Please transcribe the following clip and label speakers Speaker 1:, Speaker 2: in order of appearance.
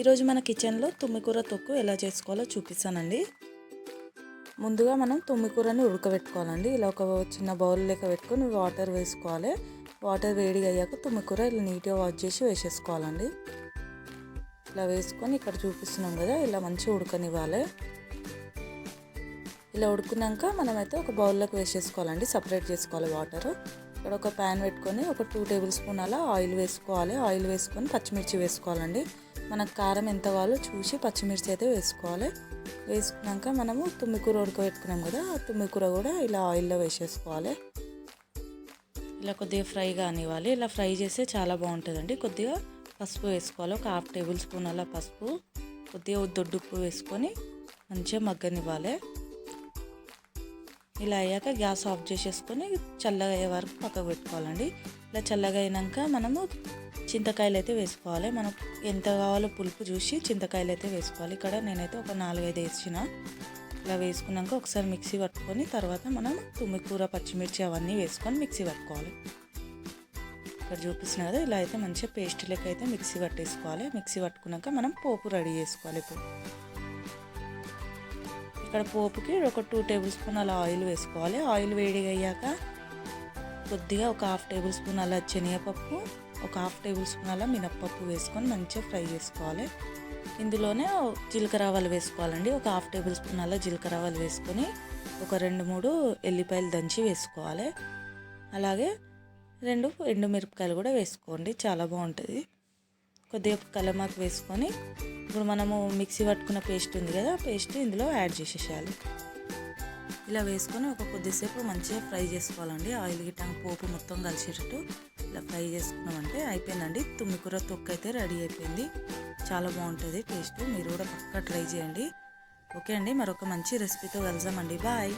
Speaker 1: ఈరోజు మన కిచెన్లో తుమ్మికూర తొక్కు ఎలా చేసుకోవాలో చూపిస్తానండి. ముందుగా మనం తుమ్మికూరని ఉడకబెట్టుకోవాలండి. ఇలా ఒక చిన్న బౌల్ లెక్క పెట్టుకొని వాటర్ వేసుకోవాలి. వాటర్ వేడిగా అయ్యాక తుమ్మికూర ఇలా నీట్గా వాష్ చేసి వేసేసుకోవాలండి. ఇలా వేసుకొని ఇక్కడ చూపిస్తున్నాం కదా ఇలా మంచిగా ఉడకనివ్వాలి. ఇలా ఉడుకున్నాక మనమైతే ఒక బౌల్లోకి వేసేసుకోవాలండి. సపరేట్ చేసుకోవాలి వాటర్ ఇక్కడ ఒక ప్యాన్ పెట్టుకొని ఒక టూ టేబుల్ స్పూన్ అలా ఆయిల్ వేసుకోవాలి. ఆయిల్ వేసుకొని పచ్చిమిర్చి వేసుకోవాలండి. మనకు కారం ఎంత కావాలో చూసి పచ్చిమిర్చి అయితే వేసుకోవాలి. వేసుకున్నాక మనము తుమ్మికూర ఉడకబెట్టుకున్నాం కదా ఆ తుమ్మికూర కూడా ఇలా ఆయిల్లో వేసేసుకోవాలి. ఇలా కొద్దిగా ఫ్రై కానివ్వాలి. ఇలా ఫ్రై చేస్తే చాలా బాగుంటుందండి. కొద్దిగా పసుపు వేసుకోవాలి. ఒక హాఫ్ టేబుల్ స్పూన్ అలా పసుపు కొద్దిగా దొడ్డుప్పు వేసుకొని మంచిగా మగ్గనివ్వాలి. ఇలా అయ్యాక గ్యాస్ ఆఫ్ చేసేసుకొని చల్లగా అయ్యే వరకు పక్కకు పెట్టుకోవాలండి. ఇలా చల్లగా అయినాక మనము చింతకాయలు అయితే వేసుకోవాలి. మనం ఎంత కావాలో పులుపు చూసి చింతకాయలు అయితే వేసుకోవాలి. ఇక్కడ నేనైతే ఒక నాలుగైదు వేసిన. ఇలా వేసుకున్నాక ఒకసారి మిక్సీ పట్టుకొని తర్వాత మనం తుమ్మికూర పచ్చిమిర్చి అవన్నీ వేసుకొని మిక్సీ పట్టుకోవాలి. ఇక్కడ చూపిస్తున్నా కదా ఇలా అయితే మంచిగా పేస్ట్ లెక్క అయితే మిక్సీ పట్టేసుకోవాలి. మిక్సీ పట్టుకున్నాక మనం పోపు రెడీ చేసుకోవాలి ఇప్పుడు. ఇక్కడ పోపుకి ఒక టూ టేబుల్ స్పూన్ అలా ఆయిల్ వేసుకోవాలి. ఆయిల్ వేడిగా అయ్యాక కొద్దిగా ఒక హాఫ్ టేబుల్ స్పూన్ అలా శనగపప్పు ఒక హాఫ్ టేబుల్ స్పూన్ అలా మినప్పప్పు వేసుకొని మంచిగా ఫ్రై చేసుకోవాలి. ఇందులోనే జీలకర్ర ఆవాలు వేసుకోవాలండి. ఒక హాఫ్ టేబుల్ స్పూన్ అలా జీలకర్ర ఆవాలు వేసుకొని ఒక రెండు మూడు ఎల్లిపాయలు దంచి వేసుకోవాలి. అలాగే రెండు ఎండుమిరపకాయలు కూడా వేసుకోండి. చాలా బాగుంటుంది. కొద్దిగా కలమాకు వేసుకొని ఇప్పుడు మనము మిక్సీ పట్టుకున్న పేస్ట్ ఉంది కదా పేస్ట్ ఇందులో యాడ్ చేసేసేయాలి. ఇలా వేసుకొని ఒక కొద్దిసేపు మంచిగా ఫ్రై చేసుకోవాలండి. ఆయిల్ గిట్ట పోపు మొత్తం కలిసేటట్టు ఇలా ఫ్రై చేసుకున్నామంటే అయిపోయిందండి. తుమ్మికూర తొక్క అయితే రెడీ అయిపోయింది. చాలా బాగుంటుంది టేస్ట్. మీరు కూడా పక్కా ట్రై చేయండి. ఓకే అండి మరొక మంచి రెసిపీతో వెళ్దామండి బాయ్.